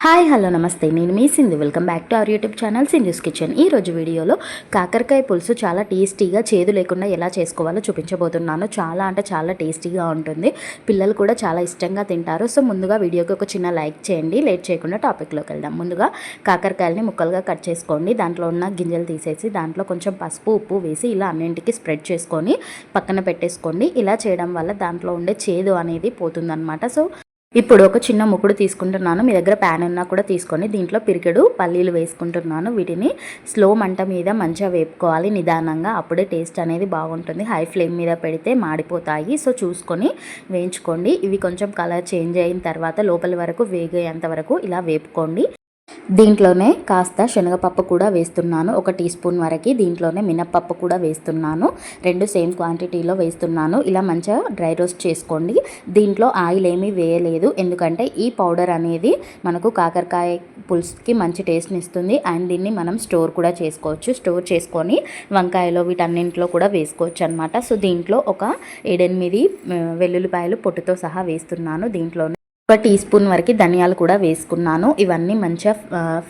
Hi hello నమస్తే. నేను మీ Sindhu. Welcome back to our YouTube channel Sindhu's kitchen. ఈ రోజు వీడియోలో కాకరకాయ పులుసు చాలా టేస్టీగా చేదు లేకుండా ఎలా చేసుకోవాలో చూపించబోతున్నాను. చాలా అంటే చాలా టేస్టీగా ఉంటుంది. పిల్లలు కూడా చాలా ఇష్టంగా తింటారు. సో ముందుగా వీడియోకి ఒక చిన్న లైక్ చేయండి. లేట్ చేయకుండా టాపిక్లోకి వెళ్దాం. ముందుగా కాకరకాయలని ముక్కలుగా కట్ చేసుకోండి. దాంట్లో ఉన్న గింజలు తీసేసి దాంట్లో కొంచెం పసుపు ఉప్పు వేసి ఇలా అన్నింటికి స్ప్రెడ్ చేసుకొని పక్కన పెట్టేసుకోండి. ఇలా చేయడం వల్ల దాంట్లో ఉండే చేదు అనేది పోతుందన్నమాట. సో ఇప్పుడు ఒక చిన్న ముక్కుడు తీసుకుంటున్నాను. మీ దగ్గర ప్యాన్ ఉన్నా కూడా తీసుకొని దీంట్లో పిరికెడు పల్లీలు వేసుకుంటున్నాను. వీటిని స్లో మంట మీద మంచిగా వేపుకోవాలి. నిదానంగా అప్పుడే టేస్ట్ అనేది బాగుంటుంది. హై ఫ్లేమ్ మీద పెడితే మాడిపోతాయి. సో చూసుకొని వేయించుకోండి. ఇవి కొంచెం కలర్ చేంజ్ అయిన తర్వాత లోపల వరకు వేగేంత వరకు ఇలా వేపుకోండి. దీంట్లోనే కాస్త శనగపప్పు కూడా వేస్తున్నాను. ఒక టీ స్పూన్ వరకు దీంట్లోనే మినప్పప్పు కూడా వేస్తున్నాను. రెండు సేమ్ క్వాంటిటీలో వేస్తున్నాను. ఇలా మంచిగా డ్రై రోస్ట్ చేసుకోండి. దీంట్లో ఆయిల్ ఏమీ వేయలేదు. ఎందుకంటే ఈ పౌడర్ అనేది మనకు కాకరకాయ పులుసుకి మంచి టేస్ట్ని ఇస్తుంది. అండ్ దీన్ని మనం స్టోర్ కూడా చేసుకోవచ్చు. స్టోర్ చేసుకొని వంకాయలో వీటన్నింటిలో కూడా వేసుకోవచ్చు అనమాట సో దీంట్లో ఒక ఏడెనిమిది వెల్లుల్లిపాయలు పొట్టుతో సహా వేస్తున్నాను దీంట్లో ఒక టీ స్పూన్ వరకు ధనియాలు కూడా వేసుకున్నాను. ఇవన్నీ మంచిగా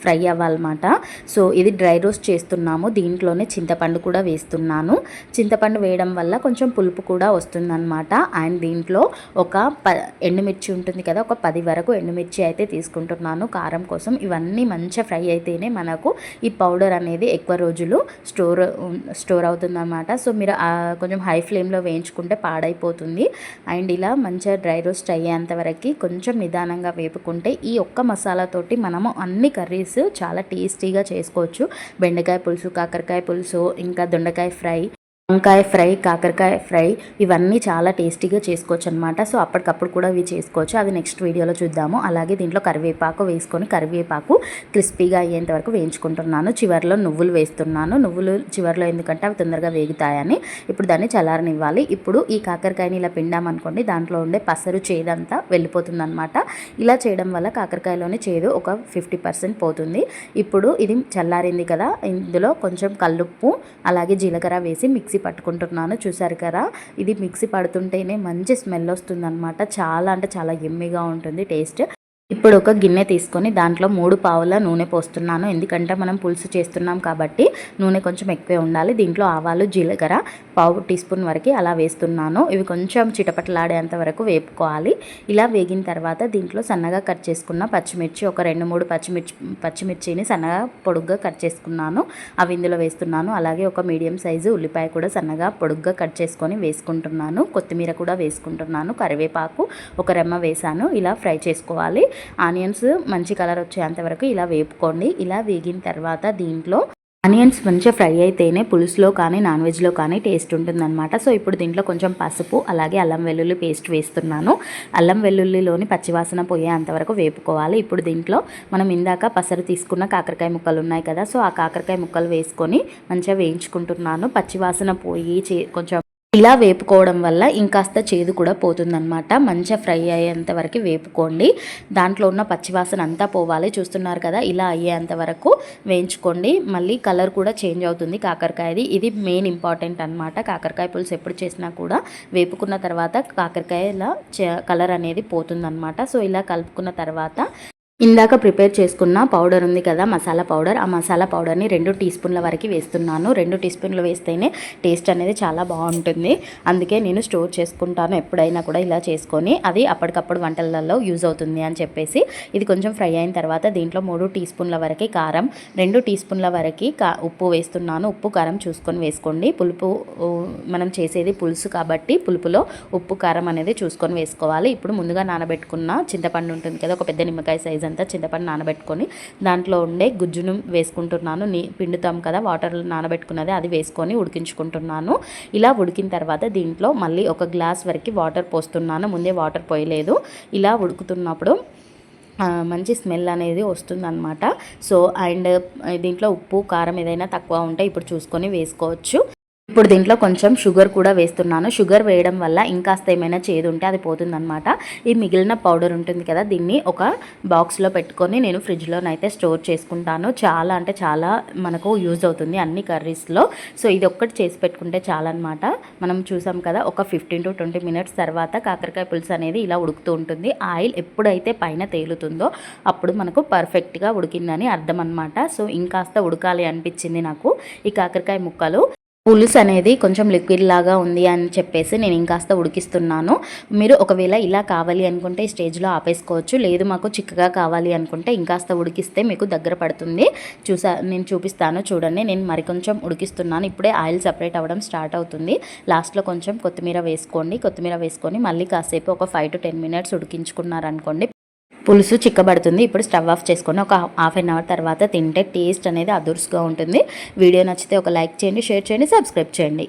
ఫ్రై అవ్వాలన్నమాట. సో ఇది డ్రై రోస్ట్ చేస్తున్నాము. దీంట్లోనే చింతపండు కూడా వేస్తున్నాను. చింతపండు వేయడం వల్ల కొంచెం పులుపు కూడా వస్తుందన్నమాట. అండ్ దీంట్లో ఒక ప ఎండుమిర్చి ఉంటుంది కదా ఒక పది వరకు ఎండుమిర్చి అయితే తీసుకుంటున్నాను కారం కోసం. ఇవన్నీ మంచిగా ఫ్రై అయితేనే మనకు ఈ పౌడర్ అనేది ఎక్కువ రోజులు స్టోర్ స్టోర్ అవుతుందన్నమాట. సో మీరు కొంచెం హై ఫ్లేమ్లో వేయించుకుంటే పాడైపోతుంది. అండ్ ఇలా మంచిగా డ్రై రోస్ట్ అయ్యేంత వరకు కొంచెం కొంచెం నిదానంగా వేపుకుంటే ఈ ఒక్క మసాలాతోటి మనము అన్ని కర్రీస్ చాలా టేస్టీగా చేసుకోవచ్చు. బెండకాయ పులుసు కాకరకాయ పులుసు ఇంకా దొండకాయ ఫ్రై వంకాయ ఫ్రై కాకరకాయ ఫ్రై ఇవన్నీ చాలా టేస్టీగా చేసుకోవచ్చు అనమాట సో అప్పటికప్పుడు కూడా ఇవి చేసుకోవచ్చు. అది నెక్స్ట్ వీడియోలో చూద్దాము. అలాగే దీంట్లో కరివేపాకు వేసుకొని కరివేపాకు క్రిస్పీగా అయ్యేంత వరకు వేయించుకుంటున్నాను. చివరిలో నువ్వులు వేస్తున్నాను. నువ్వులు చివరిలో ఎందుకంటే అవి తొందరగా వేగుతాయని ఇప్పుడు దాన్ని చల్లారనివ్వాలి. ఇప్పుడు ఈ కాకరకాయని ఇలా పిండామనుకోండి దాంట్లో ఉండే పసరు చేదంతా వెళ్ళిపోతుందనమాట ఇలా చేయడం వల్ల కాకరకాయలోని చేదు ఒక ఫిఫ్టీ పర్సెంట్ పోతుంది. ఇప్పుడు ఇది చల్లారింది కదా ఇందులో కొంచెం కల్లుప్పు అలాగే జీలకర్ర వేసి మిక్సీ మిక్సీ పట్టుకుంటున్నాను. చూసారు కదా? ఇది మిక్సీ పడుతుంటేనే మంచి స్మెల్ వస్తుందన్నమాట. చాలా అంటే చాలా ఎమ్మిగా ఉంటుంది టేస్ట్. ఇప్పుడు ఒక గిన్నె తీసుకొని దాంట్లో మూడు పావుల నూనె పోస్తున్నాను. ఎందుకంటే మనం పులుసు చేస్తున్నాం కాబట్టి నూనె కొంచెం ఎక్కువే ఉండాలి. దీంట్లో ఆవాలు జీలకర్ర పావు టీ స్పూన్ వరకు అలా వేస్తున్నాను. ఇవి కొంచెం చిటపటలాడేంత వరకు వేపుకోవాలి. ఇలా వేగిన తర్వాత దీంట్లో సన్నగా కట్ చేసుకున్న పచ్చిమిర్చి ఒక రెండు మూడు పచ్చిమిర్చి పచ్చిమిర్చిని సన్నగా పొడుగ్గా కట్ చేసుకున్నాను. అవి ఇందులో వేస్తున్నాను. అలాగే ఒక మీడియం సైజు ఉల్లిపాయ కూడా సన్నగా పొడుగ్గా కట్ చేసుకొని వేసుకుంటున్నాను. కొత్తిమీర కూడా వేసుకుంటున్నాను. కరివేపాకు ఒక రెమ్మ వేసాను ఇలా ఫ్రై చేసుకోవాలి. ఆనియన్స్ మంచి కలర్ వచ్చేంత వరకు ఇలా వేపుకోండి. ఇలా వేగిన తర్వాత దీంట్లో ఆనియన్స్ మంచిగా ఫ్రై అయితేనే పులుసులో కానీ నాన్ వెజ్లో కానీ టేస్ట్ ఉంటుందన్నమాట. సో ఇప్పుడు దీంట్లో కొంచెం పసుపు అలాగే అల్లం వెల్లుల్లి పేస్ట్ వేస్తున్నాను. అల్లం వెల్లుల్లిలోని పచ్చివాసన పోయేంతవరకు వేపుకోవాలి. ఇప్పుడు దీంట్లో మనం ఇందాక పసరు తీసుకున్న కాకరకాయ ముక్కలు ఉన్నాయి కదా సో ఆ కాకరకాయ ముక్కలు వేసుకొని మంచిగా వేయించుకుంటున్నాను. పచ్చివాసన పోయి కొంచెం ఇలా వేపుకోవడం వల్ల ఇంకాస్త చేదు కూడా పోతుందన్నమాట. మంచిగా ఫ్రై అయ్యేంత వరకు వేపుకోండి. దాంట్లో ఉన్న పచ్చివాసన అంతా పోవాలి. చూస్తున్నారు కదా ఇలా అయ్యేంత వరకు వేయించుకోండి. మళ్ళీ కలర్ కూడా చేంజ్ అవుతుంది కాకరకాయది. ఇది మెయిన్ ఇంపార్టెంట్ అనమాట కాకరకాయ పులుసు ఎప్పుడు చేసినా కూడా వేపుకున్న తర్వాత కాకరకాయ ఇలా కలర్ అనేది పోతుందన్నమాట. సో ఇలా కలుపుకున్న తర్వాత ఇందాక ప్రిపేర్ చేసుకున్న పౌడర్ ఉంది కదా మసాలా పౌడర్. ఆ మసాలా పౌడర్ని రెండు టీ స్పూన్ల వరకు వేస్తున్నాను. రెండు టీ స్పూన్లు వేస్తేనే టేస్ట్ అనేది చాలా బాగుంటుంది. అందుకే నేను స్టోర్ చేసుకుంటాను ఎప్పుడైనా కూడా ఇలా చేసుకొని. అది అప్పటికప్పుడు వంటలలో యూజ్ అవుతుంది అని చెప్పేసి. ఇది కొంచెం ఫ్రై అయిన తర్వాత దీంట్లో మూడు టీ స్పూన్ల వరకు కారం రెండు టీ స్పూన్ల వరకు కా ఉప్పు వేస్తున్నాను. ఉప్పు కారం చూసుకొని వేసుకోండి. పులుపు మనం చేసేది పులుసు కాబట్టి పులుపులో ఉప్పు కారం అనేది చూసుకొని వేసుకోవాలి. ఇప్పుడు ముందుగా నానబెట్టుకున్న చింతపండు ఉంటుంది కదా ఒక పెద్ద నిమ్మకాయ సైజ్ అంతా చింతపండు నానబెట్టుకొని దాంట్లో ఉండే గుజ్జును వేసుకుంటున్నాను. నీ పిండుతాం కదా వాటర్ నానబెట్టుకున్నది అది వేసుకొని ఉడికించుకుంటున్నాను. ఇలా ఉడికిన తర్వాత దీంట్లో మళ్ళీ ఒక గ్లాస్ వరకు వాటర్ పోస్తున్నాను. ముందే వాటర్ పోయలేదు. ఇలా ఉడుకుతున్నప్పుడు మంచి స్మెల్ అనేది వస్తుందన్నమాట. సో అండ్ దీంట్లో ఉప్పు కారం ఏదైనా తక్కువ ఉంటే ఇప్పుడు చూసుకొని వేసుకోవచ్చు. ఇప్పుడు దీంట్లో కొంచెం షుగర్ కూడా వేస్తున్నాను. షుగర్ వేయడం వల్ల ఇంకాస్త ఏమైనా చేదు ఉంటే అది పోతుందనమాట ఈ మిగిలిన పౌడర్ ఉంటుంది కదా దీన్ని ఒక బాక్స్లో పెట్టుకొని నేను ఫ్రిడ్జ్లోనైతే స్టోర్ చేసుకుంటాను. చాలా అంటే చాలా మనకు యూజ్ అవుతుంది అన్ని కర్రీస్లో. సో ఇది ఒక్కటి చేసి పెట్టుకుంటే చాలన్నమాట. మనం చూసాం కదా ఒక ఫిఫ్టీన్ టు ట్వంటీ మినిట్స్ తర్వాత కాకరకాయ పులుసు అనేది ఇలా ఉడుకుతూ ఉంటుంది. ఆయిల్ ఎప్పుడైతే పైన తేలుతుందో అప్పుడు మనకు పర్ఫెక్ట్గా ఉడికిందని అర్థం అనమాట సో ఇంకాస్త ఉడకాలి అనిపించింది నాకు ఈ కాకరకాయ ముక్కలు. పులుసు అనేది కొంచెం లిక్విడ్ లాగా ఉంది అని చెప్పేసి నేను ఇంకాస్త ఉడికిస్తున్నాను. మీరు ఒకవేళ ఇలా కావాలి అనుకుంటే ఈ స్టేజ్లో ఆపేసుకోవచ్చు. లేదు మాకు చిక్కగా కావాలి అనుకుంటే ఇంకాస్త ఉడికిస్తే మీకు దగ్గర పడుతుంది. చూసా నేను చూపిస్తాను చూడండి. నేను మరి కొంచెం ఉడికిస్తున్నాను. ఇప్పుడే ఆయిల్ సపరేట్ అవ్వడం స్టార్ట్ అవుతుంది. లాస్ట్లో కొంచెం కొత్తిమీర వేసుకోండి. కొత్తిమీర వేసుకొని మళ్ళీ కాసేపు ఒక ఫైవ్ టు టెన్ మినిట్స్ ఉడికించుకున్నారనుకోండి పులుసు చిక్కబడుతుంది. ఇప్పుడు స్టవ్ ఆఫ్ చేసుకొని ఒక హాఫ్ అన్ అవర్ తర్వాత తింటే టేస్ట్ అనేది అదుర్స్గా ఉంటుంది. వీడియో నచ్చితే ఒక లైక్ చేయండి షేర్ చేయండి సబ్స్క్రైబ్ చేయండి.